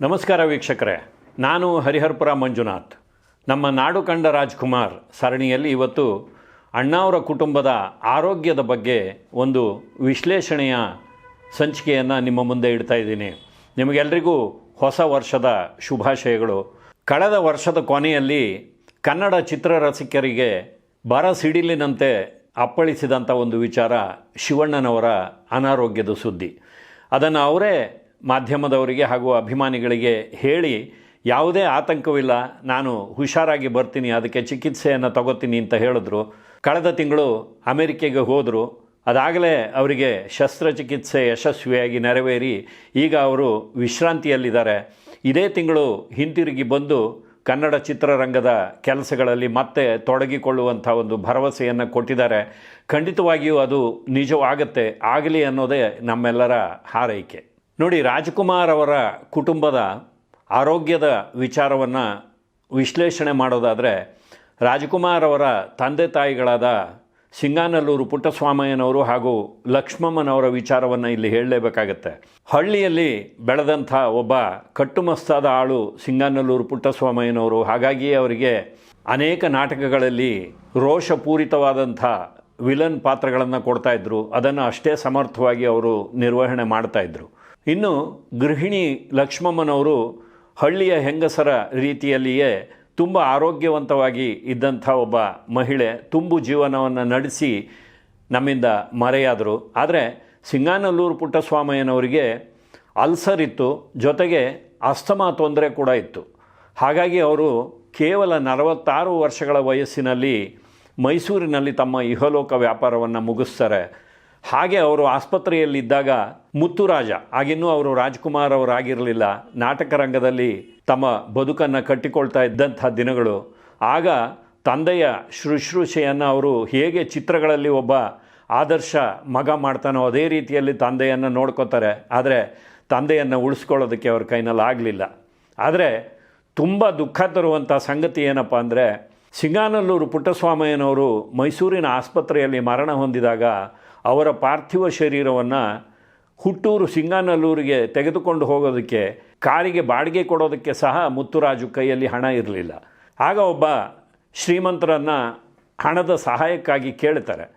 ನಮಸ್ಕಾರ ವೀಕ್ಷಕರೇ. ನಾನು ಹರಿಹರ್ಪುರ ಮಂಜುನಾಥ್. ನಮ್ಮ ನಾಡು ಕಂಡ ರಾಜ್ಕುಮಾರ್ ಸರಣಿಯಲ್ಲಿ ಇವತ್ತು ಅಣ್ಣಾವರ ಕುಟುಂಬದ ಆರೋಗ್ಯದ ಬಗ್ಗೆ ಒಂದು ವಿಶ್ಲೇಷಣೆಯ ಸಂಚಿಕೆಯನ್ನು ನಿಮ್ಮ ಮುಂದೆ ಇಡ್ತಾ ಇದ್ದೀನಿ. ನಿಮಗೆಲ್ಲರಿಗೂ ಹೊಸ ವರ್ಷದ ಶುಭಾಶಯಗಳು. ಕಳೆದ ವರ್ಷದ ಕೊನೆಯಲ್ಲಿ ಕನ್ನಡ ಚಿತ್ರರಸಿಕರಿಗೆ ಬರ ಸಿಡಿಲಿನಂತೆ ಅಪ್ಪಳಿಸಿದಂಥ ಒಂದು ವಿಚಾರ ಶಿವಣ್ಣನವರ ಅನಾರೋಗ್ಯದ ಸುದ್ದಿ. ಅದನ್ನು ಅವರೇ ಮಾಧ್ಯಮದವರಿಗೆ ಹಾಗೂ ಅಭಿಮಾನಿಗಳಿಗೆ ಹೇಳಿ, ಯಾವುದೇ ಆತಂಕವಿಲ್ಲ, ನಾನು ಹುಷಾರಾಗಿ ಬರ್ತೀನಿ, ಅದಕ್ಕೆ ಚಿಕಿತ್ಸೆಯನ್ನು ತಗೋತೀನಿ ಅಂತ ಹೇಳಿದ್ರು. ಕಳೆದ ತಿಂಗಳು ಅಮೆರಿಕೆಗೆ ಹೋದರು. ಅದಾಗಲೇ ಅವರಿಗೆ ಶಸ್ತ್ರಚಿಕಿತ್ಸೆ ಯಶಸ್ವಿಯಾಗಿ ನೆರವೇರಿ, ಈಗ ಅವರು ವಿಶ್ರಾಂತಿಯಲ್ಲಿದ್ದಾರೆ. ಇದೇ ತಿಂಗಳು ಹಿಂತಿರುಗಿ ಬಂದು ಕನ್ನಡ ಚಿತ್ರರಂಗದ ಕೆಲಸಗಳಲ್ಲಿ ಮತ್ತೆ ತೊಡಗಿಕೊಳ್ಳುವಂಥ ಒಂದು ಭರವಸೆಯನ್ನು ಕೊಟ್ಟಿದ್ದಾರೆ. ಖಂಡಿತವಾಗಿಯೂ ಅದು ನಿಜವಾಗತ್ತೆ, ಆಗಲಿ ಅನ್ನೋದೇ ನಮ್ಮೆಲ್ಲರ ಹಾರೈಕೆ. ನೋಡಿ, ರಾಜ್ಕುಮಾರ್ ಅವರ ಕುಟುಂಬದ ಆರೋಗ್ಯದ ವಿಚಾರವನ್ನು ವಿಶ್ಲೇಷಣೆ ಮಾಡೋದಾದರೆ, ರಾಜ್ಕುಮಾರ್ ಅವರ ತಂದೆ ತಾಯಿಗಳಾದ ಸಿಂಗಾನಲ್ಲೂರು ಪುಟ್ಟಸ್ವಾಮಯ್ಯನವರು ಹಾಗೂ ಲಕ್ಷ್ಮಮ್ಮನವರ ವಿಚಾರವನ್ನು ಇಲ್ಲಿ ಹೇಳಲೇಬೇಕಾಗತ್ತೆ. ಹಳ್ಳಿಯಲ್ಲಿ ಬೆಳೆದಂಥ ಒಬ್ಬ ಕಟ್ಟುಮಸ್ತಾದ ಆಳು ಸಿಂಗಾನಲ್ಲೂರು ಪುಟ್ಟಸ್ವಾಮಯ್ಯನವರು ಹಾಗಾಗಿ ಅವರಿಗೆ ಅನೇಕ ನಾಟಕಗಳಲ್ಲಿ ರೋಷಪೂರಿತವಾದಂಥ ವಿಲನ್ ಪಾತ್ರಗಳನ್ನು ಕೊಡ್ತಾ ಇದ್ರು. ಅದನ್ನು ಅಷ್ಟೇ ಸಮರ್ಥವಾಗಿ ಅವರು ನಿರ್ವಹಣೆ ಮಾಡ್ತಾ ಇದ್ರು. ಇನ್ನು ಗೃಹಿಣಿ ಲಕ್ಷ್ಮಮ್ಮನವರು ಹಳ್ಳಿಯ ಹೆಂಗಸರ ರೀತಿಯಲ್ಲಿಯೇ ತುಂಬ ಆರೋಗ್ಯವಂತವಾಗಿ ಇದ್ದಂಥ ಒಬ್ಬ ಮಹಿಳೆ ತುಂಬು ಜೀವನವನ್ನು ನಡೆಸಿ ನಮ್ಮಿಂದ ಮರೆಯಾದರು. ಆದರೆ ಸಿಂಗಾನಲ್ಲೂರು ಪುಟ್ಟಸ್ವಾಮಯ್ಯನವರಿಗೆ ಅಲ್ಸರ್ ಇತ್ತು, ಜೊತೆಗೆ ಅಸ್ತಮಾ ತೊಂದರೆ ಕೂಡ ಇತ್ತು. ಹಾಗಾಗಿ ಅವರು ಕೇವಲ ನಲವತ್ತಾರು ವರ್ಷಗಳ ವಯಸ್ಸಿನಲ್ಲಿ ಮೈಸೂರಿನಲ್ಲಿ ತಮ್ಮ ಇಹಲೋಕ ವ್ಯಾಪಾರವನ್ನು ಮುಗಿಸ್ತಾರೆ. ಹಾಗೆ ಅವರು ಆಸ್ಪತ್ರೆಯಲ್ಲಿದ್ದಾಗ ಮುತ್ತುರಾಜ ಆಗಿನ್ನೂ ಅವರು ರಾಜ್ಕುಮಾರ್ ಅವರಾಗಿರಲಿಲ್ಲ, ನಾಟಕ ರಂಗದಲ್ಲಿ ತಮ್ಮ ಬದುಕನ್ನು ಕಟ್ಟಿಕೊಳ್ತಾ ಇದ್ದಂಥ ದಿನಗಳು. ಆಗ ತಂದೆಯ ಶುಶ್ರೂಷೆಯನ್ನು ಅವರು ಹೇಗೆ ಚಿತ್ರಗಳಲ್ಲಿ ಒಬ್ಬ ಆದರ್ಶ ಮಗ ಮಾಡ್ತಾನೋ ಅದೇ ರೀತಿಯಲ್ಲಿ ತಂದೆಯನ್ನು ನೋಡ್ಕೋತಾರೆ. ಆದರೆ ತಂದೆಯನ್ನು ಉಳಿಸ್ಕೊಳ್ಳೋದಕ್ಕೆ ಅವ್ರ ಕೈನಲ್ಲಿ ಆಗಲಿಲ್ಲ. ಆದರೆ ತುಂಬ ದುಃಖ ತರುವಂಥ ಸಂಗತಿ ಏನಪ್ಪ ಅಂದರೆ, ಸಿಂಗಾನಲ್ಲೂರು ಪುಟ್ಟಸ್ವಾಮಯ್ಯನವರು ಮೈಸೂರಿನ ಆಸ್ಪತ್ರೆಯಲ್ಲಿ ಮರಣ ಹೊಂದಿದಾಗ ಅವರ ಪಾರ್ಥಿವ ಶರೀರವನ್ನು ಹುಟ್ಟೂರು ಸಿಂಗಾನಲ್ಲೂರಿಗೆ ತೆಗೆದುಕೊಂಡು ಹೋಗೋದಕ್ಕೆ, ಕಾರಿಗೆ ಬಾಡಿಗೆ ಕೊಡೋದಕ್ಕೆ ಸಹ ಮುತ್ತುರಾಜು ಕೈಯಲ್ಲಿ ಹಣ ಇರಲಿಲ್ಲ. ಆಗ ಒಬ್ಬ ಶ್ರೀಮಂತರನ್ನು ಹಣದ ಸಹಾಯಕ್ಕಾಗಿ ಕೇಳ್ತಾರೆ.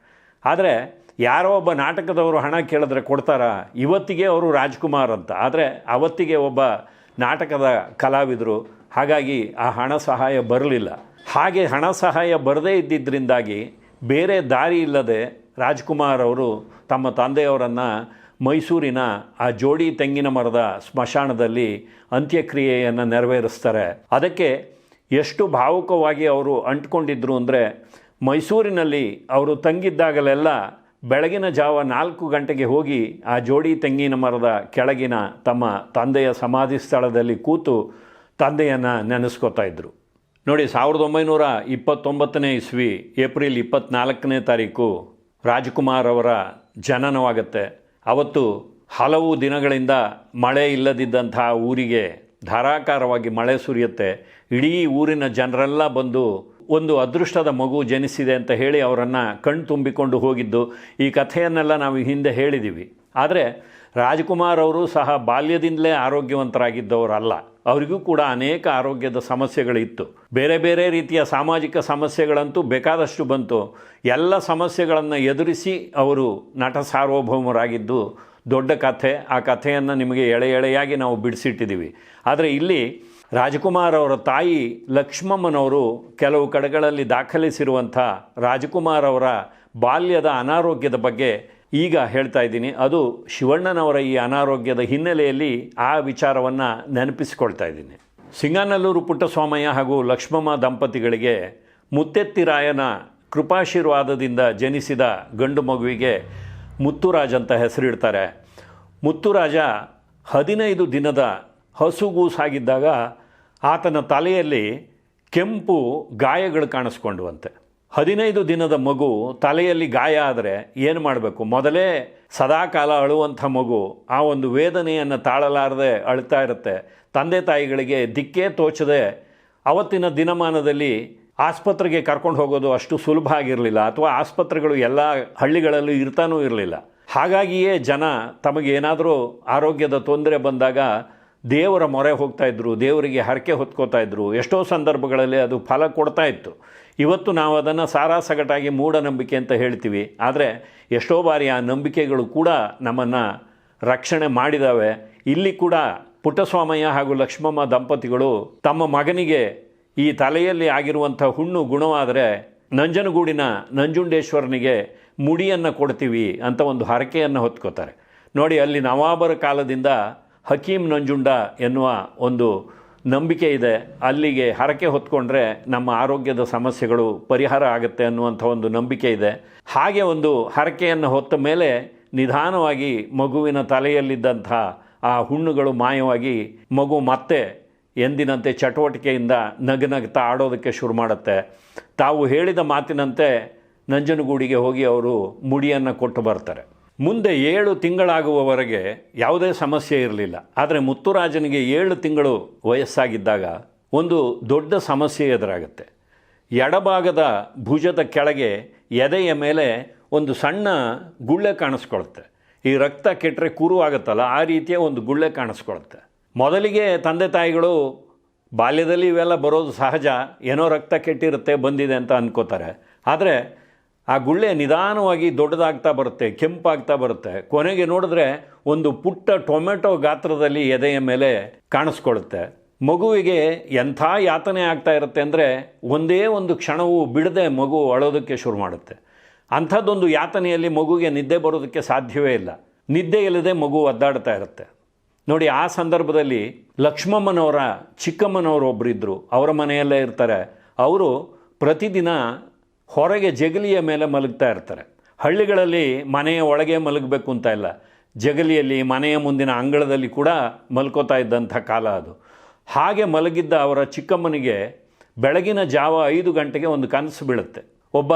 ಆದರೆ ಯಾರೋ ಒಬ್ಬ ನಾಟಕದವರು ಹಣ ಕೇಳಿದ್ರೆ ಕೊಡ್ತಾರಾ? ಇವತ್ತಿಗೆ ಅವರು ರಾಜ್ಕುಮಾರ್ ಅಂತ. ಆದರೆ ಅವತ್ತಿಗೆ ಒಬ್ಬ ನಾಟಕದ ಕಲಾವಿದರು. ಹಾಗಾಗಿ ಆ ಹಣ ಸಹಾಯ ಬರಲಿಲ್ಲ. ಹಾಗೆ ಹಣ ಸಹಾಯ ಬರದೇ ಇದ್ದಿದ್ದರಿಂದಾಗಿ ಬೇರೆ ದಾರಿ ಇಲ್ಲದೆ ರಾಜ್ಕುಮಾರ್ ಅವರು ತಮ್ಮ ತಂದೆಯವರನ್ನು ಮೈಸೂರಿನ ಆ ಜೋಡಿ ತೆಂಗಿನ ಮರದ ಸ್ಮಶಾನದಲ್ಲಿ ಅಂತ್ಯಕ್ರಿಯೆಯನ್ನು ನೆರವೇರಿಸ್ತಾರೆ. ಅದಕ್ಕೆ ಎಷ್ಟು ಭಾವುಕವಾಗಿ ಅವರು ಅಂಟ್ಕೊಂಡಿದ್ರು ಅಂದರೆ ಮೈಸೂರಿನಲ್ಲಿ ಅವರು ತಂಗಿದ್ದಾಗಲೆಲ್ಲ ಬೆಳಗಿನ ಜಾವ ನಾಲ್ಕು ಗಂಟೆಗೆ ಹೋಗಿ ಆ ಜೋಡಿ ತೆಂಗಿನ ಮರದ ಕೆಳಗಿನ ತಮ್ಮ ತಂದೆಯ ಸಮಾಧಿ ಸ್ಥಳದಲ್ಲಿ ಕೂತು ತಂದೆಯನ್ನು ನೆನೆಸ್ಕೋತಾ ಇದ್ದರು ನೋಡಿ, ಸಾವಿರದ ಒಂಬೈನೂರ ಇಪ್ಪತ್ತೊಂಬತ್ತನೇ ಇಸ್ವಿ, ಏಪ್ರಿಲ್ ಇಪ್ಪತ್ತ್ನಾಲ್ಕನೇ ತಾರೀಕು ರಾಜ್ಕುಮಾರ್ ಅವರ ಜನನವಾಗುತ್ತೆ. ಅವತ್ತು ಹಲವು ದಿನಗಳಿಂದ ಮಳೆ ಇಲ್ಲದಿದ್ದಂತಹ ಊರಿಗೆ ಧಾರಾಕಾರವಾಗಿ ಮಳೆ ಸುರಿಯುತ್ತೆ. ಇಡೀ ಊರಿನ ಜನರೆಲ್ಲ ಬಂದು ಒಂದು ಅದೃಷ್ಟದ ಮಗು ಜನಿಸಿದೆ ಅಂತ ಹೇಳಿ ಅವರನ್ನು ಕಣ್ ತುಂಬಿಕೊಂಡು ಹೋಗಿದ್ದು ಈ ಕಥೆಯನ್ನೆಲ್ಲ ನಾವು ಹಿಂದೆ ಹೇಳಿದ್ದೀವಿ ಆದರೆ ರಾಜ್ಕುಮಾರ್ ಅವರು ಸಹ ಬಾಲ್ಯದಿಂದಲೇ ಆರೋಗ್ಯವಂತರಾಗಿದ್ದವರಲ್ಲ. ಅವರಿಗೂ ಕೂಡ ಅನೇಕ ಆರೋಗ್ಯದ ಸಮಸ್ಯೆಗಳಿತ್ತು. ಬೇರೆ ಬೇರೆ ರೀತಿಯ ಸಾಮಾಜಿಕ ಸಮಸ್ಯೆಗಳಂತೂ ಬೇಕಾದಷ್ಟು ಬಂತು. ಎಲ್ಲ ಸಮಸ್ಯೆಗಳನ್ನು ಎದುರಿಸಿ ಅವರು ನಟ ಸಾರ್ವಭೌಮರಾಗಿದ್ದು ದೊಡ್ಡ ಕಥೆ. ಆ ಕಥೆಯನ್ನು ನಿಮಗೆ ಎಳೆ ಎಳೆಯಾಗಿ ನಾವು ಬಿಡಿಸಿಟ್ಟಿದ್ದೀವಿ. ಆದರೆ ಇಲ್ಲಿ ರಾಜಕುಮಾರ್ ಅವರ ತಾಯಿ ಲಕ್ಷ್ಮಮ್ಮನವರು ಕೆಲವು ಕಡೆಗಳಲ್ಲಿ ದಾಖಲಿಸಿರುವಂಥ ರಾಜಕುಮಾರ್ ಅವರ ಬಾಲ್ಯದ ಅನಾರೋಗ್ಯದ ಬಗ್ಗೆ ಈಗ ಹೇಳ್ತಾ ಇದ್ದೀನಿ, ಅದು ಶಿವಣ್ಣನವರ ಈ ಅನಾರೋಗ್ಯದ ಹಿನ್ನೆಲೆಯಲ್ಲಿ ಆ ವಿಚಾರವನ್ನು ನೆನಪಿಸಿಕೊಳ್ತಾ ಇದ್ದೀನಿ. ಸಿಂಗಾನಲ್ಲೂರು ಪುಟ್ಟಸ್ವಾಮಯ್ಯ ಹಾಗೂ ಲಕ್ಷ್ಮಮ್ಮ ದಂಪತಿಗಳಿಗೆ ಮುತ್ತೆತ್ತಿರಾಯನ ಕೃಪಾಶೀರ್ವಾದದಿಂದ ಜನಿಸಿದ ಗಂಡು ಮಗುವಿಗೆ ಮುತ್ತುರಾಜ್ ಅಂತ ಹೆಸರಿಡ್ತಾರೆ. ಮುತ್ತುರಾಜ ಹದಿನೈದು ದಿನದ ಹಸುಗೂಸಾಗಿದ್ದಾಗ ಆತನ ತಲೆಯಲ್ಲಿ ಕೆಂಪು ಗಾಯಗಳು ಕಾಣಿಸ್ಕೊಂಡುವಂತೆ. ಹದಿನೈದು ದಿನದ ಮಗು ತಲೆಯಲ್ಲಿ ಗಾಯ ಆದರೆ ಏನು ಮಾಡಬೇಕು? ಮೊದಲೇ ಸದಾಕಾಲ ಅಳುವಂಥ ಮಗು ಆ ಒಂದು ವೇದನೆಯನ್ನು ತಾಳಲಾರದೆ ಅಳ್ತಾ ಇರುತ್ತೆ. ತಂದೆ ತಾಯಿಗಳಿಗೆ ದಿಕ್ಕೇ ತೋಚದೆ ಅವತ್ತಿನ ದಿನಮಾನದಲ್ಲಿ ಆಸ್ಪತ್ರೆಗೆ ಕರ್ಕೊಂಡು ಹೋಗೋದು ಅಷ್ಟು ಸುಲಭ ಆಗಿರಲಿಲ್ಲ ಅಥವಾ ಆಸ್ಪತ್ರೆಗಳು ಎಲ್ಲ ಹಳ್ಳಿಗಳಲ್ಲೂ ಇರ್ತಾನೂ ಇರಲಿಲ್ಲ. ಹಾಗಾಗಿಯೇ ಜನ ತಮಗೇನಾದರೂ ಆರೋಗ್ಯದ ತೊಂದರೆ ಬಂದಾಗ ದೇವರ ಮೊರೆ ಹೋಗ್ತಾ ಇದ್ರು, ದೇವರಿಗೆ ಹರಕೆ ಹೊತ್ಕೋತಾ ಇದ್ದರು ಎಷ್ಟೋ ಸಂದರ್ಭಗಳಲ್ಲಿ ಅದು ಫಲ ಕೊಡ್ತಾ ಇತ್ತು. ಇವತ್ತು ನಾವು ಅದನ್ನು ಸಾರಾಸಗಟಾಗಿ ಮೂಢನಂಬಿಕೆ ಅಂತ ಹೇಳ್ತೀವಿ. ಆದರೆ ಎಷ್ಟೋ ಬಾರಿ ಆ ನಂಬಿಕೆಗಳು ಕೂಡ ನಮ್ಮನ್ನು ರಕ್ಷಣೆ ಮಾಡಿದಾವೆ. ಇಲ್ಲಿ ಕೂಡ ಪುಟ್ಟಸ್ವಾಮಯ್ಯ ಹಾಗೂ ಲಕ್ಷ್ಮಮ್ಮ ದಂಪತಿಗಳು ತಮ್ಮ ಮಗನಿಗೆ ಈ ತಲೆಯಲ್ಲಿ ಆಗಿರುವಂಥ ಹುಣ್ಣು ಗುಣವಾದರೆ ನಂಜನಗೂಡಿನ ನಂಜುಂಡೇಶ್ವರನಿಗೆ ಮುಡಿಯನ್ನು ಕೊಡ್ತೀವಿ ಅಂತ ಒಂದು ಹರಕೆಯನ್ನು ಹೊತ್ಕೋತಾರೆ. ನೋಡಿ, ಅಲ್ಲಿ ನವಾಬರ ಕಾಲದಿಂದ ಹಕೀಂ ನಂಜುಂಡ ಎನ್ನುವ ಒಂದು ನಂಬಿಕೆ ಇದೆ. ಅಲ್ಲಿಗೆ ಹರಕೆ ಹೊತ್ಕೊಂಡ್ರೆ ನಮ್ಮ ಆರೋಗ್ಯದ ಸಮಸ್ಯೆಗಳು ಪರಿಹಾರ ಆಗುತ್ತೆ ಅನ್ನುವಂಥ ಒಂದು ನಂಬಿಕೆ ಇದೆ. ಹಾಗೆ ಒಂದು ಹರಕೆಯನ್ನು ಹೊತ್ತ ಮೇಲೆ ನಿಧಾನವಾಗಿ ಮಗುವಿನ ತಲೆಯಲ್ಲಿದ್ದಂಥ ಆ ಹುಣ್ಣುಗಳು ಮಾಯವಾಗಿ ಮಗು ಮತ್ತೆ ಎಂದಿನಂತೆ ಚಟುವಟಿಕೆಯಿಂದ ನಗನಗ್ತಾ ಆಡೋದಕ್ಕೆ ಶುರು ಮಾಡುತ್ತೆ. ತಾವು ಹೇಳಿದ ಮಾತಿನಂತೆ ನಂಜನಗೂಡಿಗೆ ಹೋಗಿ ಅವರು ಮುಡಿಯನ್ನು ಕೊಟ್ಟು ಬರ್ತಾರೆ. ಮುಂದೆ ಏಳು ತಿಂಗಳಾಗುವವರೆಗೆ ಯಾವುದೇ ಸಮಸ್ಯೆ ಇರಲಿಲ್ಲ. ಆದರೆ ಮುತ್ತುರಾಜನಿಗೆ ಏಳು ತಿಂಗಳು ವಯಸ್ಸಾಗಿದ್ದಾಗ ಒಂದು ದೊಡ್ಡ ಸಮಸ್ಯೆ ಎದುರಾಗುತ್ತೆ. ಎಡಭಾಗದ ಭುಜದ ಕೆಳಗೆ ಎದೆಯ ಮೇಲೆ ಒಂದು ಸಣ್ಣ ಗುಳ್ಳೆ ಕಾಣಿಸ್ಕೊಳುತ್ತೆ. ಈ ರಕ್ತ ಕೆಟ್ಟರೆ ಕುರು ಆಗುತ್ತಲ್ಲ, ಆ ರೀತಿಯ ಒಂದು ಗುಳ್ಳೆ ಕಾಣಿಸ್ಕೊಳುತ್ತೆ. ಮೊದಲಿಗೆ ತಂದೆ ತಾಯಿಗಳು, ಬಾಲ್ಯದಲ್ಲಿ ಇವೆಲ್ಲ ಬರೋದು ಸಹಜ, ಏನೋ ರಕ್ತ ಕೆಟ್ಟಿರುತ್ತೆ, ಬಂದಿದೆ ಅಂತ ಅಂದ್ಕೋತಾರೆ ಆದರೆ ಆ ಗುಳ್ಳೆ ನಿಧಾನವಾಗಿ ದೊಡ್ಡದಾಗ್ತಾ ಬರುತ್ತೆ, ಕೆಂಪಾಗ್ತಾ ಬರುತ್ತೆ. ಕೊನೆಗೆ ನೋಡಿದ್ರೆ ಒಂದು ಪುಟ್ಟ ಟೊಮೆಟೊ ಗಾತ್ರದಲ್ಲಿ ಎದೆಯ ಮೇಲೆ ಕಾಣಿಸ್ಕೊಳುತ್ತೆ ಮಗುವಿಗೆ ಎಂಥ ಯಾತನೆ ಆಗ್ತಾ ಇರುತ್ತೆ ಅಂದರೆ ಒಂದೇ ಒಂದು ಕ್ಷಣವೂ ಬಿಡದೆ ಮಗು ಅಳೋದಕ್ಕೆ ಶುರು ಮಾಡುತ್ತೆ. ಅಂಥದ್ದೊಂದು ಯಾತನೆಯಲ್ಲಿ ಮಗುಗೆ ನಿದ್ದೆ ಬರೋದಕ್ಕೆ ಸಾಧ್ಯವೇ ಇಲ್ಲ. ನಿದ್ದೆ ಇಲ್ಲದೆ ಮಗು ಒದ್ದಾಡ್ತಾ ಇರುತ್ತೆ. ನೋಡಿ, ಆ ಸಂದರ್ಭದಲ್ಲಿ ಲಕ್ಷ್ಮಮ್ಮನವರ ಚಿಕ್ಕಮ್ಮನವರು ಒಬ್ಬರಿದ್ದರು ಅವರ ಮನೆಯಲ್ಲೇ ಇರ್ತಾರೆ. ಅವರು ಪ್ರತಿದಿನ ಹೊರಗೆ ಜಗಲಿಯ ಮೇಲೆ ಮಲಗ್ತಾ ಇರ್ತಾರೆ. ಹಳ್ಳಿಗಳಲ್ಲಿ ಮನೆಯ ಒಳಗೆ ಮಲಗಬೇಕು ಅಂತ ಇಲ್ಲ. ಜಗಲಿಯಲ್ಲಿ ಮನೆಯ ಮುಂದಿನ ಅಂಗಳದಲ್ಲಿ ಕೂಡ ಮಲ್ಕೋತಾ ಇದ್ದಂಥ ಕಾಲ ಅದು. ಹಾಗೆ ಮಲಗಿದ್ದ ಅವರ ಚಿಕ್ಕಮ್ಮನಿಗೆ ಬೆಳಗಿನ ಜಾವ ಐದು ಗಂಟೆಗೆ ಒಂದು ಕನಸು ಬೀಳುತ್ತೆ. ಒಬ್ಬ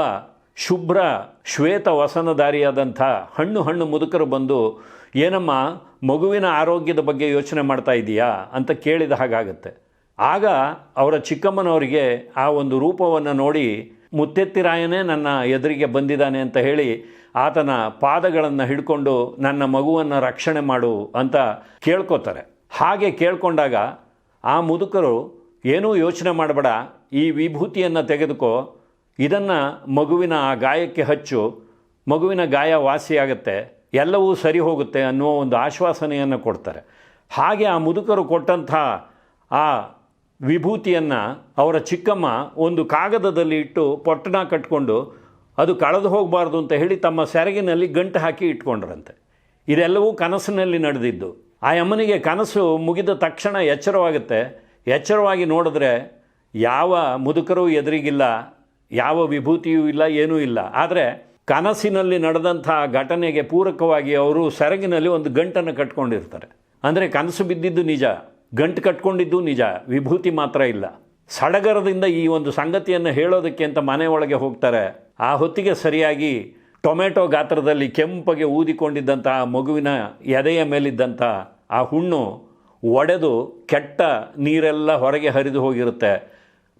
ಶುಭ್ರ ಶ್ವೇತ ವಸನಧಾರಿಯಾದಂಥ ಹಣ್ಣು ಹಣ್ಣು ಮುದುಕರು ಬಂದು, ಏನಮ್ಮ, ಮಗುವಿನ ಆರೋಗ್ಯದ ಬಗ್ಗೆ ಯೋಚನೆ ಮಾಡ್ತಾ ಇದೀಯಾ? ಅಂತ ಕೇಳಿದ ಹಾಗಾಗತ್ತೆ. ಆಗ ಅವರ ಚಿಕ್ಕಮ್ಮನವರಿಗೆ ಆ ಒಂದು ರೂಪವನ್ನು ನೋಡಿ ಮುತ್ತೆತ್ತಿರಾಯನೇ ನನ್ನ ಎದುರಿಗೆ ಬಂದಿದ್ದಾನೆ ಅಂತ ಹೇಳಿ ಆತನ ಪಾದಗಳನ್ನು ಹಿಡ್ಕೊಂಡು ನನ್ನ ಮಗುವನ್ನು ರಕ್ಷಣೆ ಮಾಡು ಅಂತ ಕೇಳ್ಕೊತಾರೆ. ಹಾಗೆ ಕೇಳ್ಕೊಂಡಾಗ ಆ ಮುದುಕರು ಏನೂ ಯೋಚನೆ ಮಾಡಬೇಡ, ಈ ವಿಭೂತಿಯನ್ನು ತೆಗೆದುಕೋ, ಇದನ್ನು ಮಗುವಿನ ಆ ಗಾಯಕ್ಕೆ ಹಚ್ಚು, ಮಗುವಿನ ಗಾಯ ವಾಸಿಯಾಗುತ್ತೆ, ಎಲ್ಲವೂ ಸರಿ ಹೋಗುತ್ತೆ ಅನ್ನುವ ಒಂದು ಆಶ್ವಾಸನೆಯನ್ನು ಕೊಡ್ತಾರೆ. ಹಾಗೆ ಆ ಮುದುಕರು ಕೊಟ್ಟಂಥ ಆ ವಿಭೂತಿಯನ್ನು ಅವರ ಚಿಕ್ಕಮ್ಮ ಒಂದು ಕಾಗದದಲ್ಲಿ ಇಟ್ಟು ಪೊಟ್ಟಣ ಕಟ್ಕೊಂಡು ಅದು ಕಳೆದು ಹೋಗಬಾರ್ದು ಅಂತ ಹೇಳಿ ತಮ್ಮ ಸೆರಗಿನಲ್ಲಿ ಗಂಟು ಹಾಕಿ ಇಟ್ಕೊಂಡ್ರಂತೆ. ಇದೆಲ್ಲವೂ ಕನಸಿನಲ್ಲಿ ನಡೆದಿದ್ದು. ಆ ಅಮ್ಮನಿಗೆ ಕನಸು ಮುಗಿದ ತಕ್ಷಣ ಎಚ್ಚರವಾಗುತ್ತೆ. ಎಚ್ಚರವಾಗಿ ನೋಡಿದ್ರೆ ಯಾವ ಮುದುಕರೂ ಎದುರಿಗಿಲ್ಲ, ಯಾವ ವಿಭೂತಿಯೂ ಇಲ್ಲ, ಏನೂ ಇಲ್ಲ. ಆದರೆ ಕನಸಿನಲ್ಲಿ ನಡೆದಂಥ ಘಟನೆಗೆ ಪೂರಕವಾಗಿ ಅವರು ಸೆರಗಿನಲ್ಲಿ ಒಂದು ಗಂಟನ್ನು ಕಟ್ಕೊಂಡಿರ್ತಾರೆ. ಅಂದರೆ ಕನಸು ಬಿದ್ದಿದ್ದು ನಿಜ. ಗಂಟು ಕಟ್ಕೊಂಡಿದ್ದು ನಿಜ, ವಿಭೂತಿ ಮಾತ್ರ ಇಲ್ಲ. ಸಡಗರದಿಂದ ಈ ಒಂದು ಸಂಗತಿಯನ್ನು ಹೇಳೋದಕ್ಕೆ ಅಂತ ಮನೆ ಒಳಗೆ ಹೋಗ್ತಾರೆ. ಆ ಹೊತ್ತಿಗೆ ಸರಿಯಾಗಿ ಟೊಮೆಟೊ ಗಾತ್ರದಲ್ಲಿ ಕೆಂಪಗೆ ಊದಿಕೊಂಡಿದ್ದಂಥ ಆ ಮಗುವಿನ ಎದೆಯ ಮೇಲಿದ್ದಂಥ ಆ ಹುಣ್ಣು ಒಡೆದು ಕೆಟ್ಟ ನೀರೆಲ್ಲ ಹೊರಗೆ ಹರಿದು ಹೋಗಿರುತ್ತೆ.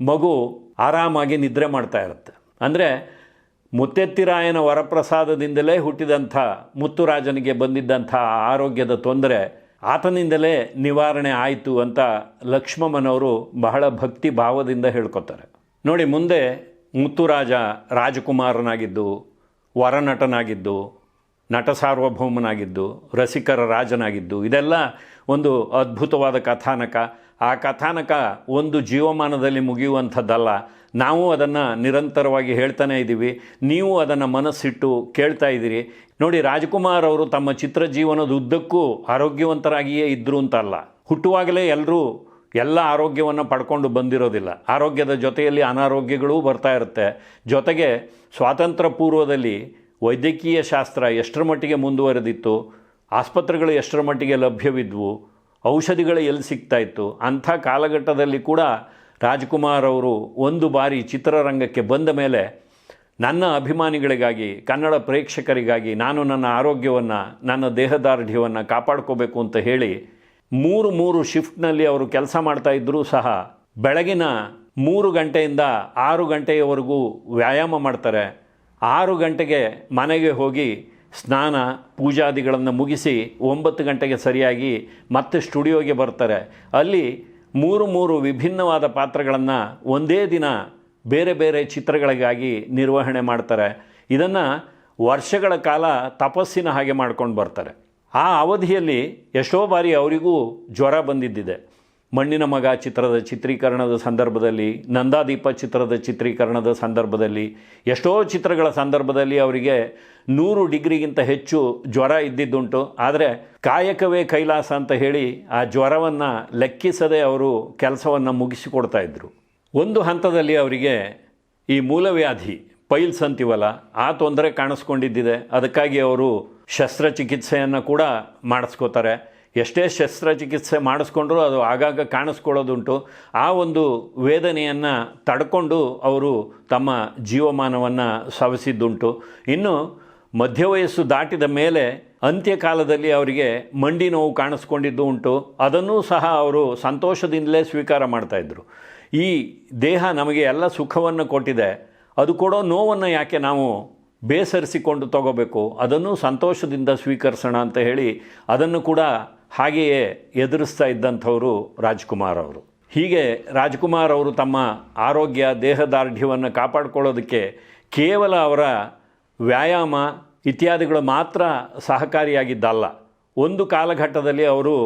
ಮಗು ಆರಾಮಾಗಿ ನಿದ್ರೆ ಮಾಡ್ತಾ ಇರುತ್ತೆ. ಅಂದರೆ ಮುತ್ತೆತ್ತಿರಾಯನ ವರಪ್ರಸಾದದಿಂದಲೇ ಹುಟ್ಟಿದಂಥ ಮುತ್ತುರಾಜನಿಗೆ ಬಂದಿದ್ದಂಥ ಆರೋಗ್ಯದ ತೊಂದರೆ ಆತನಿಂದಲೇ ನಿವಾರಣೆ ಆಯಿತು ಅಂತ ಲಕ್ಷ್ಮಮ್ಮನವರು ಬಹಳ ಭಕ್ತಿ ಭಾವದಿಂದ ಹೇಳ್ಕೊತಾರೆ. ನೋಡಿ, ಮುಂದೆ ಮುತ್ತುರಾಜ ರಾಜಕುಮಾರನಾಗಿದ್ದು, ವರನಟನಾಗಿದ್ದು, ನಟ ಸಾರ್ವಭೌಮನಾಗಿದ್ದು, ರಸಿಕರ ರಾಜನಾಗಿದ್ದು, ಇದೆಲ್ಲ ಒಂದು ಅದ್ಭುತವಾದ ಕಥಾನಕ. ಆ ಕಥಾನಕ ಒಂದು ಜೀವಮಾನದಲ್ಲಿ ಮುಗಿಯುವಂಥದ್ದಲ್ಲ. ನಾವು ಅದನ್ನು ನಿರಂತರವಾಗಿ ಹೇಳ್ತಾನೆ ಇದ್ದೀವಿ. ನೀವು ಅದನ್ನು ಮನಸ್ಸಿಟ್ಟು ಕೇಳ್ತಾ ಇದ್ದೀರಿ. ನೋಡಿ, ರಾಜ್ಕುಮಾರ್ ಅವರು ತಮ್ಮ ಚಿತ್ರ ಜೀವನದ ಉದ್ದಕ್ಕೂ ಆರೋಗ್ಯವಂತರಾಗಿಯೇ ಇದ್ದರು ಅಂತಲ್ಲ. ಹುಟ್ಟುವಾಗಲೇ ಎಲ್ಲರೂ ಎಲ್ಲ ಆರೋಗ್ಯವನ್ನು ಪಡ್ಕೊಂಡು ಬಂದಿರೋದಿಲ್ಲ. ಆರೋಗ್ಯದ ಜೊತೆಯಲ್ಲಿ ಅನಾರೋಗ್ಯಗಳೂ ಬರ್ತಾ ಇರುತ್ತೆ. ಜೊತೆಗೆ ಸ್ವಾತಂತ್ರ್ಯ ಪೂರ್ವದಲ್ಲಿ ವೈದ್ಯಕೀಯ ಶಾಸ್ತ್ರ ಎಷ್ಟರ ಮಟ್ಟಿಗೆ ಮುಂದುವರೆದಿತ್ತು, ಆಸ್ಪತ್ರೆಗಳು ಎಷ್ಟರ ಮಟ್ಟಿಗೆ ಲಭ್ಯವಿದ್ವು ಔಷಧಿಗಳು ಎಲ್ಲಿ ಸಿಗ್ತಾ ಇತ್ತು? ಅಂಥ ಕಾಲಘಟ್ಟದಲ್ಲಿ ಕೂಡ ರಾಜ್ಕುಮಾರ್ ಅವರು ಒಂದು ಬಾರಿ ಚಿತ್ರರಂಗಕ್ಕೆ ಬಂದ ಮೇಲೆ ನನ್ನ ಅಭಿಮಾನಿಗಳಿಗಾಗಿ, ಕನ್ನಡ ಪ್ರೇಕ್ಷಕರಿಗಾಗಿ ನಾನು ನನ್ನ ಆರೋಗ್ಯವನ್ನು, ನನ್ನ ದೇಹದಾರ್ಢ್ಯವನ್ನು ಕಾಪಾಡ್ಕೋಬೇಕು ಅಂತ ಹೇಳಿ ಮೂರು ಮೂರು ಶಿಫ್ಟ್ನಲ್ಲಿ ಅವರು ಕೆಲಸ ಮಾಡ್ತಾ ಇದ್ದರೂ ಸಹ ಬೆಳಗಿನ ಮೂರು ಗಂಟೆಯಿಂದ ಆರು ಗಂಟೆಯವರೆಗೂ ವ್ಯಾಯಾಮ ಮಾಡ್ತಾರೆ. ಆರು ಗಂಟೆಗೆ ಮನೆಗೆ ಹೋಗಿ ಸ್ನಾನ ಪೂಜಾದಿಗಳನ್ನು ಮುಗಿಸಿ ಒಂಬತ್ತು ಗಂಟೆಗೆ ಸರಿಯಾಗಿ ಮತ್ತೆ ಸ್ಟುಡಿಯೋಗೆ ಬರ್ತಾರೆ. ಅಲ್ಲಿ ಮೂರು ಮೂರು ವಿಭಿನ್ನವಾದ ಪಾತ್ರಗಳನ್ನು ಒಂದೇ ದಿನ ಬೇರೆ ಬೇರೆ ಚಿತ್ರಗಳಿಗಾಗಿ ನಿರ್ವಹಣೆ ಮಾಡ್ತಾರೆ. ಇದನ್ನು ವರ್ಷಗಳ ಕಾಲ ತಪಸ್ಸಿನ ಹಾಗೆ ಮಾಡ್ಕೊಂಡು ಬರ್ತಾರೆ. ಆ ಅವಧಿಯಲ್ಲಿ ಎಷ್ಟೋ ಬಾರಿ ಅವರಿಗೂ ಜ್ವರ ಬಂದಿದ್ದಿದೆ. ಮಣ್ಣಿನ ಮಗ ಚಿತ್ರದ ಚಿತ್ರೀಕರಣದ ಸಂದರ್ಭದಲ್ಲಿ, ನಂದಾದೀಪ ಚಿತ್ರದ ಚಿತ್ರೀಕರಣದ ಸಂದರ್ಭದಲ್ಲಿ, ಎಷ್ಟೋ ಚಿತ್ರಗಳ ಸಂದರ್ಭದಲ್ಲಿ ಅವರಿಗೆ ನೂರು ಡಿಗ್ರಿಗಿಂತ ಹೆಚ್ಚು ಜ್ವರ ಇದ್ದಿದ್ದುಂಟು. ಆದರೆ ಕಾಯಕವೇ ಕೈಲಾಸ ಅಂತ ಹೇಳಿ ಆ ಜ್ವರವನ್ನು ಲೆಕ್ಕಿಸದೆ ಅವರು ಕೆಲಸವನ್ನು ಮುಗಿಸಿಕೊಡ್ತಾ ಇದ್ದರು ಒಂದು ಹಂತದಲ್ಲಿ ಅವರಿಗೆ ಈ ಮೂಲವ್ಯಾಧಿ ಪೈಲ್ಸ್ ಅಂತೀವಲ್ಲ ಆ ತೊಂದರೆ ಕಾಣಿಸ್ಕೊಂಡಿದ್ದಿದೆ. ಅದಕ್ಕಾಗಿ ಅವರು ಶಸ್ತ್ರಚಿಕಿತ್ಸೆಯನ್ನು ಕೂಡ ಮಾಡಿಸ್ಕೋತಾರೆ. ಎಷ್ಟೇ ಶಸ್ತ್ರಚಿಕಿತ್ಸೆ ಮಾಡಿಸ್ಕೊಂಡ್ರೂ ಅದು ಆಗಾಗ ಕಾಣಿಸ್ಕೊಳ್ಳೋದುಂಟು. ಆ ಒಂದು ವೇದನೆಯನ್ನು ತಡ್ಕೊಂಡು ಅವರು ತಮ್ಮ ಜೀವಮಾನವನ್ನು ಸವಿಸಿದ್ದುಂಟು ಇನ್ನು ಮಧ್ಯವಯಸ್ಸು ದಾಟಿದ ಮೇಲೆ ಅಂತ್ಯಕಾಲದಲ್ಲಿ ಅವರಿಗೆ ಮಂಡಿ ನೋವು ಕಾಣಿಸ್ಕೊಂಡಿದ್ದು ಉಂಟು. ಅದನ್ನೂ ಸಹ ಅವರು ಸಂತೋಷದಿಂದಲೇ ಸ್ವೀಕಾರ ಮಾಡ್ತಾಯಿದ್ರು ಈ ದೇಹ ನಮಗೆ ಎಲ್ಲ ಸುಖವನ್ನು ಕೊಟ್ಟಿದೆ. ಅದು ಕೊಡೋ ನೋವನ್ನು ಯಾಕೆ ನಾವು ಬೇಸರಿಸಿಕೊಂಡು ತಗೋಬೇಕು? ಅದನ್ನು ಸಂತೋಷದಿಂದ ಸ್ವೀಕರಿಸೋಣ ಅಂತ ಹೇಳಿ ಅದನ್ನು ಕೂಡ ಹಾಗೆಯೇ ಎದುರಿಸ್ತಾ ಇದ್ದಂಥವರು ರಾಜ್ಕುಮಾರ್ ಅವರು. ಹೀಗೆ ರಾಜ್ಕುಮಾರ್ ಅವರು ತಮ್ಮ ಆರೋಗ್ಯ, ದೇಹದಾರ್ಢ್ಯವನ್ನು ಕಾಪಾಡಿಕೊಳ್ಳೋದಕ್ಕೆ ಕೇವಲ ಅವರ ವ್ಯಾಯಾಮ ಇತ್ಯಾದಿಗಳು ಮಾತ್ರ ಸಹಕಾರಿಯಾಗಿದ್ದಲ್ಲ. ಒಂದು ಕಾಲಘಟ್ಟದಲ್ಲಿ ಅವರು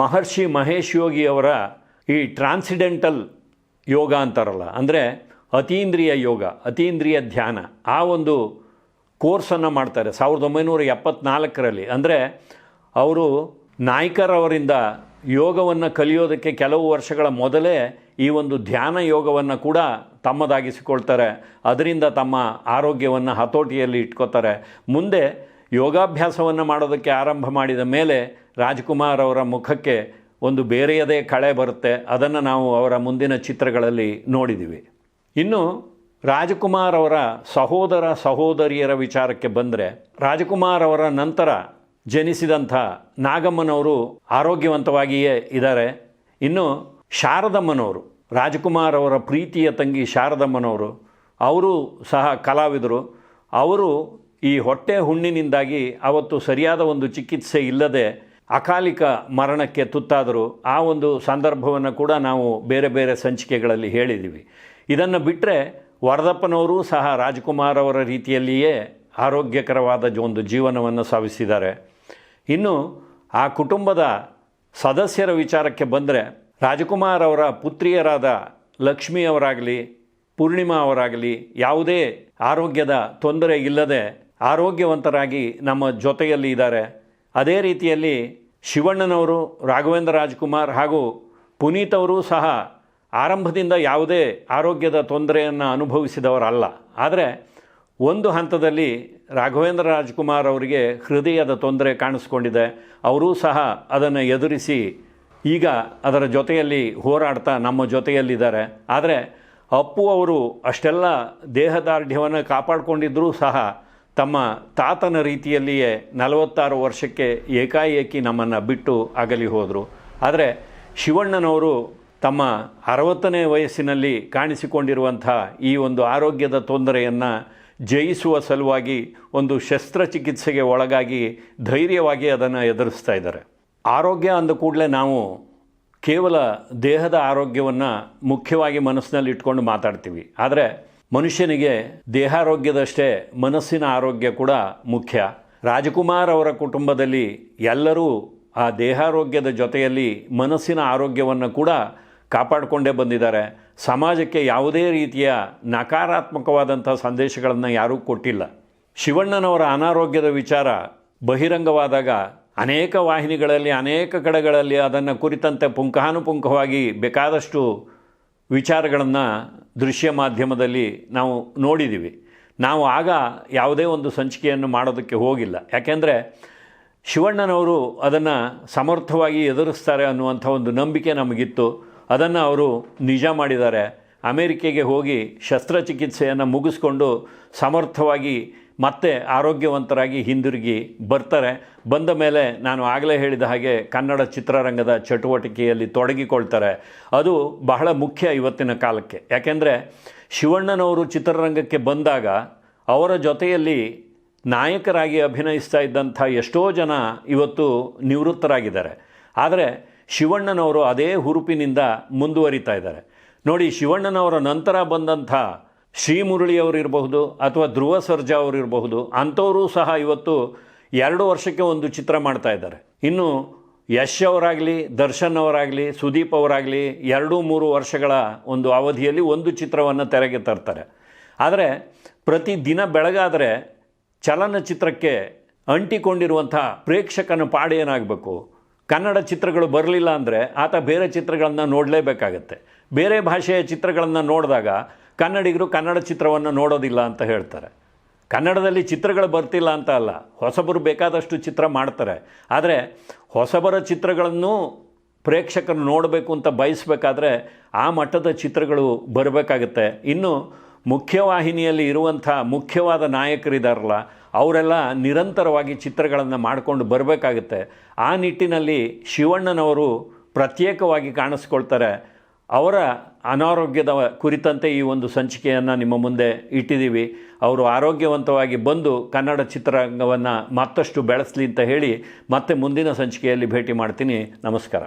ಮಹರ್ಷಿ ಮಹೇಶ್ ಯೋಗಿ ಅವರ ಈ ಟ್ರಾನ್ಸಿಡೆಂಟಲ್ ಯೋಗ ಅಂತಾರಲ್ಲ, ಅಂದರೆ ಅತೀಂದ್ರಿಯ ಯೋಗ, ಅತೀಂದ್ರಿಯ ಧ್ಯಾನ, ಆ ಒಂದು ಕೋರ್ಸನ್ನು ಮಾಡ್ತಾರೆ. ಸಾವಿರದ ಒಂಬೈನೂರ ಎಪ್ಪತ್ನಾಲ್ಕರಲ್ಲಿ. ಅಂದರೆ ಅವರು ನಾಯ್ಕರವರಿಂದ ಯೋಗವನ್ನು ಕಲಿಯೋದಕ್ಕೆ ಕೆಲವು ವರ್ಷಗಳ ಮೊದಲೇ ಈ ಒಂದು ಧ್ಯಾನ ಯೋಗವನ್ನು ಕೂಡ ತಮ್ಮದಾಗಿಸಿಕೊಳ್ತಾರೆ. ಅದರಿಂದ ತಮ್ಮ ಆರೋಗ್ಯವನ್ನು ಹತೋಟಿಯಲ್ಲಿ ಇಟ್ಕೋತಾರೆ. ಮುಂದೆ ಯೋಗಾಭ್ಯಾಸವನ್ನು ಮಾಡೋದಕ್ಕೆ ಆರಂಭ ಮಾಡಿದ ಮೇಲೆ ರಾಜ್ಕುಮಾರ್ ಅವರ ಮುಖಕ್ಕೆ ಒಂದು ಬೇರೆಯದೇ ಕಳೆ ಬರುತ್ತೆ. ಅದನ್ನು ನಾವು ಅವರ ಮುಂದಿನ ಚಿತ್ರಗಳಲ್ಲಿ ನೋಡಿದ್ದೀವಿ. ಇನ್ನು ರಾಜಕುಮಾರ್ ಅವರ ಸಹೋದರ ಸಹೋದರಿಯರ ವಿಚಾರಕ್ಕೆ ಬಂದರೆ ರಾಜಕುಮಾರ್ ಅವರ ನಂತರ ಜನಿಸಿದಂಥ ನಾಗಮ್ಮನವರು ಆರೋಗ್ಯವಂತವಾಗಿಯೇ ಇದ್ದಾರೆ. ಇನ್ನು ಶಾರದಮ್ಮನವರು, ರಾಜಕುಮಾರ್ ಅವರ ಪ್ರೀತಿಯ ತಂಗಿ ಶಾರದಮ್ಮನವರು, ಅವರು ಸಹ ಕಲಾವಿದರು. ಅವರು ಈ ಹೊಟ್ಟೆ ಹುಣ್ಣಿನಿಂದಾಗಿ ಅವತ್ತು ಸರಿಯಾದ ಒಂದು ಚಿಕಿತ್ಸೆ ಇಲ್ಲದೆ ಅಕಾಲಿಕ ಮರಣಕ್ಕೆ ತುತ್ತಾದರು. ಆ ಒಂದು ಸಂದರ್ಭವನ್ನು ಕೂಡ ನಾವು ಬೇರೆ ಬೇರೆ ಸಂಚಿಕೆಗಳಲ್ಲಿ ಹೇಳಿದ್ದೀವಿ. ಇದನ್ನು ಬಿಟ್ಟರೆ ವರದಪ್ಪನವರು ಸಹ ರಾಜ್ಕುಮಾರ್ ಅವರ ರೀತಿಯಲ್ಲಿಯೇ ಆರೋಗ್ಯಕರವಾದ ಒಂದು ಜೀವನವನ್ನು ಸಾಗಿಸಿದ್ದಾರೆ. ಇನ್ನು ಆ ಕುಟುಂಬದ ಸದಸ್ಯರ ವಿಚಾರಕ್ಕೆ ಬಂದರೆ ರಾಜಕುಮಾರ್ ಅವರ ಪುತ್ರಿಯರಾದ ಲಕ್ಷ್ಮಿ ಅವರಾಗಲಿ, ಪೂರ್ಣಿಮಾ ಅವರಾಗಲಿ ಯಾವುದೇ ಆರೋಗ್ಯದ ತೊಂದರೆ ಇಲ್ಲದೆ ಆರೋಗ್ಯವಂತರಾಗಿ ನಮ್ಮ ಜೊತೆಯಲ್ಲಿ ಇದ್ದಾರೆ. ಅದೇ ರೀತಿಯಲ್ಲಿ ಶಿವಣ್ಣನವರು, ರಾಘವೇಂದ್ರ ರಾಜ್ಕುಮಾರ್ ಹಾಗೂ ಪುನೀತ್ ಅವರೂ ಸಹ ಆರಂಭದಿಂದ ಯಾವುದೇ ಆರೋಗ್ಯದ ತೊಂದರೆಯನ್ನು ಅನುಭವಿಸಿದವರಲ್ಲ. ಆದರೆ ಒಂದು ಹಂತದಲ್ಲಿ ರಾಘವೇಂದ್ರ ರಾಜ್ಕುಮಾರ್ ಅವರಿಗೆ ಹೃದಯದ ತೊಂದರೆ ಕಾಣಿಸ್ಕೊಂಡಿದೆ. ಅವರೂ ಸಹ ಅದನ್ನು ಎದುರಿಸಿ ಈಗ ಅದರ ಜೊತೆಯಲ್ಲಿ ಹೋರಾಡ್ತಾ ನಮ್ಮ ಜೊತೆಯಲ್ಲಿದ್ದಾರೆ. ಆದರೆ ಅಪ್ಪು ಅವರು ಅಷ್ಟೆಲ್ಲ ದೇಹದಾರ್ಢ್ಯವನ್ನು ಕಾಪಾಡಿಕೊಂಡಿದ್ದರೂ ಸಹ ತಮ್ಮ ತಾತನ ರೀತಿಯಲ್ಲಿಯೇ ನಲವತ್ತಾರು ವರ್ಷಕ್ಕೆ ಏಕಾಏಕಿ ನಮ್ಮನ್ನು ಬಿಟ್ಟು ಅಗಲಿ ಹೋದರು. ಆದರೆ ಶಿವಣ್ಣನವರು ತಮ್ಮ ಅರವತ್ತನೇ ವಯಸ್ಸಿನಲ್ಲಿ ಕಾಣಿಸಿಕೊಂಡಿರುವಂಥ ಈ ಒಂದು ಆರೋಗ್ಯದ ತೊಂದರೆಯನ್ನು ಜಯಿಸುವ ಸಲುವಾಗಿ ಒಂದು ಶಸ್ತ್ರಚಿಕಿತ್ಸೆಗೆ ಒಳಗಾಗಿ ಧೈರ್ಯವಾಗಿ ಅದನ್ನು ಎದುರಿಸ್ತಾ ಇದ್ದಾರೆ. ಆರೋಗ್ಯ ಅಂದ ಕೂಡಲೇ ನಾವು ಕೇವಲ ದೇಹದ ಆರೋಗ್ಯವನ್ನು ಮುಖ್ಯವಾಗಿ ಮನಸ್ಸಿನಲ್ಲಿ ಇಟ್ಕೊಂಡು ಮಾತಾಡ್ತೀವಿ. ಆದರೆ ಮನುಷ್ಯನಿಗೆ ದೇಹಾರೋಗ್ಯದಷ್ಟೇ ಮನಸ್ಸಿನ ಆರೋಗ್ಯ ಕೂಡ ಮುಖ್ಯ. ರಾಜಕುಮಾರ್ ಅವರ ಕುಟುಂಬದಲ್ಲಿ ಎಲ್ಲರೂ ಆ ದೇಹಾರೋಗ್ಯದ ಜೊತೆಯಲ್ಲಿ ಮನಸ್ಸಿನ ಆರೋಗ್ಯವನ್ನು ಕೂಡ ಕಾಪಾಡಿಕೊಂಡೇ ಬಂದಿದ್ದಾರೆ. ಸಮಾಜಕ್ಕೆ ಯಾವುದೇ ರೀತಿಯ ನಕಾರಾತ್ಮಕವಾದಂಥ ಸಂದೇಶಗಳನ್ನು ಯಾರೂ ಕೊಟ್ಟಿಲ್ಲ. ಶಿವಣ್ಣನವರ ಅನಾರೋಗ್ಯದ ವಿಚಾರ ಬಹಿರಂಗವಾದಾಗ ಅನೇಕ ವಾಹಿನಿಗಳಲ್ಲಿ, ಅನೇಕ ಕಡೆಗಳಲ್ಲಿ ಅದನ್ನು ಕುರಿತಂತೆ ಪುಂಖಾನುಪುಂಖವಾಗಿ ಬೇಕಾದಷ್ಟು ವಿಚಾರಗಳನ್ನು ದೃಶ್ಯ ಮಾಧ್ಯಮದಲ್ಲಿ ನಾವು ನೋಡಿದ್ದೀವಿ ನಾವು ಆಗ ಯಾವುದೇ ಒಂದು ಸಂಚಿಕೆಯನ್ನು ಮಾಡೋದಕ್ಕೆ ಹೋಗಿಲ್ಲ. ಯಾಕೆಂದರೆ ಶಿವಣ್ಣನವರು ಅದನ್ನು ಸಮರ್ಥವಾಗಿ ಎದುರಿಸ್ತಾರೆ ಅನ್ನುವಂಥ ಒಂದು ನಂಬಿಕೆ ನಮಗಿತ್ತು. ಅದನ್ನು ಅವರು ನಿಜ ಮಾಡಿದ್ದಾರೆ. ಅಮೇರಿಕೆಗೆ ಹೋಗಿ ಶಸ್ತ್ರಚಿಕಿತ್ಸೆಯನ್ನು ಮುಗಿಸ್ಕೊಂಡು ಸಮರ್ಥವಾಗಿ ಮತ್ತೆ ಆರೋಗ್ಯವಂತರಾಗಿ ಹಿಂದಿರುಗಿ ಬರ್ತಾರೆ. ಬಂದ ಮೇಲೆ ನಾನು ಆಗಲೇ ಹೇಳಿದ ಹಾಗೆ ಕನ್ನಡ ಚಿತ್ರರಂಗದ ಚಟುವಟಿಕೆಯಲ್ಲಿ ತೊಡಗಿಕೊಳ್ತಾರೆ. ಅದು ಬಹಳ ಮುಖ್ಯ ಇವತ್ತಿನ ಕಾಲಕ್ಕೆ. ಯಾಕೆಂದರೆ ಶಿವಣ್ಣನವರು ಚಿತ್ರರಂಗಕ್ಕೆ ಬಂದಾಗ ಅವರ ಜೊತೆಯಲ್ಲಿ ನಾಯಕರಾಗಿ ಅಭಿನಯಿಸ್ತಾ ಇದ್ದಂಥ ಎಷ್ಟೋ ಜನ ಇವತ್ತು ನಿವೃತ್ತರಾಗಿದ್ದಾರೆ. ಆದರೆ ಶಿವಣ್ಣನವರು ಅದೇ ಹುರುಪಿನಿಂದ ಮುಂದುವರಿತಾ ಇದ್ದಾರೆ. ನೋಡಿ, ಶಿವಣ್ಣನವರ ನಂತರ ಬಂದಂಥ ಶ್ರೀಮುರಳಿಯವರಿರಬಹುದು ಅಥವಾ ಧ್ರುವ ಸರ್ಜಾ ಅವರಿರಬಹುದು ಅಂಥವರು ಸಹ ಇವತ್ತು ಎರಡು ವರ್ಷಕ್ಕೆ ಒಂದು ಚಿತ್ರ ಮಾಡ್ತಾ ಇದ್ದಾರೆ. ಇನ್ನು ಯಶ್ ಅವರಾಗಲಿ, ದರ್ಶನ್ ಅವರಾಗಲಿ, ಸುದೀಪ್ ಅವರಾಗಲಿ ಎರಡು ಮೂರು ವರ್ಷಗಳ ಒಂದು ಅವಧಿಯಲ್ಲಿ ಒಂದು ಚಿತ್ರವನ್ನು ತೆರೆಗೆ ತರ್ತಾರೆ. ಆದರೆ ಪ್ರತಿ ದಿನ ಬೆಳಗಾದರೆ ಚಲನಚಿತ್ರಕ್ಕೆ ಅಂಟಿಕೊಂಡಿರುವಂಥ ಪ್ರೇಕ್ಷಕನ ಪಾಡೇನಾಗಬೇಕು ಕನ್ನಡ ಚಿತ್ರಗಳು ಬರಲಿಲ್ಲ ಅಂದರೆ ಆತ ಬೇರೆ ಚಿತ್ರಗಳನ್ನು ನೋಡಲೇಬೇಕಾಗತ್ತೆ. ಬೇರೆ ಭಾಷೆಯ ಚಿತ್ರಗಳನ್ನು ನೋಡಿದಾಗ ಕನ್ನಡಿಗರು ಕನ್ನಡ ಚಿತ್ರವನ್ನು ನೋಡೋದಿಲ್ಲ ಅಂತ ಹೇಳ್ತಾರೆ. ಕನ್ನಡದಲ್ಲಿ ಚಿತ್ರಗಳು ಬರ್ತಿಲ್ಲ ಅಂತ ಅಲ್ಲ, ಹೊಸಬರು ಬೇಕಾದಷ್ಟು ಚಿತ್ರ ಮಾಡ್ತಾರೆ. ಆದರೆ ಹೊಸಬರ ಚಿತ್ರಗಳನ್ನು ಪ್ರೇಕ್ಷಕರು ನೋಡಬೇಕು ಅಂತ ಬಯಸಬೇಕಾದ್ರೆ ಆ ಮಟ್ಟದ ಚಿತ್ರಗಳು ಬರಬೇಕಾಗತ್ತೆ. ಇನ್ನು ಮುಖ್ಯವಾಹಿನಿಯಲ್ಲಿ ಇರುವಂಥ ಮುಖ್ಯವಾದ ನಾಯಕರಿದಾರಲ್ಲ ಅವರೆಲ್ಲ ನಿರಂತರವಾಗಿ ಚಿತ್ರಗಳನ್ನು ಮಾಡಿಕೊಂಡು ಬರಬೇಕಾಗುತ್ತೆ. ಆ ನಿಟ್ಟಿನಲ್ಲಿ ಶಿವಣ್ಣನವರು ಪ್ರತ್ಯೇಕವಾಗಿ ಕಾಣಿಸ್ಕೊಳ್ತಾರೆ. ಅವರ ಅನಾರೋಗ್ಯದ ಕುರಿತಂತೆ ಈ ಒಂದು ಸಂಚಿಕೆಯನ್ನು ನಿಮ್ಮ ಮುಂದೆ ಇಟ್ಟಿದ್ದೀವಿ. ಅವರು ಆರೋಗ್ಯವಂತವಾಗಿ ಬಂದು ಕನ್ನಡ ಚಿತ್ರರಂಗವನ್ನು ಮತ್ತಷ್ಟು ಬೆಳೆಸಲಿ ಅಂತ ಹೇಳಿ ಮತ್ತೆ ಮುಂದಿನ ಸಂಚಿಕೆಯಲ್ಲಿ ಭೇಟಿ ಮಾಡ್ತೀನಿ. ನಮಸ್ಕಾರ.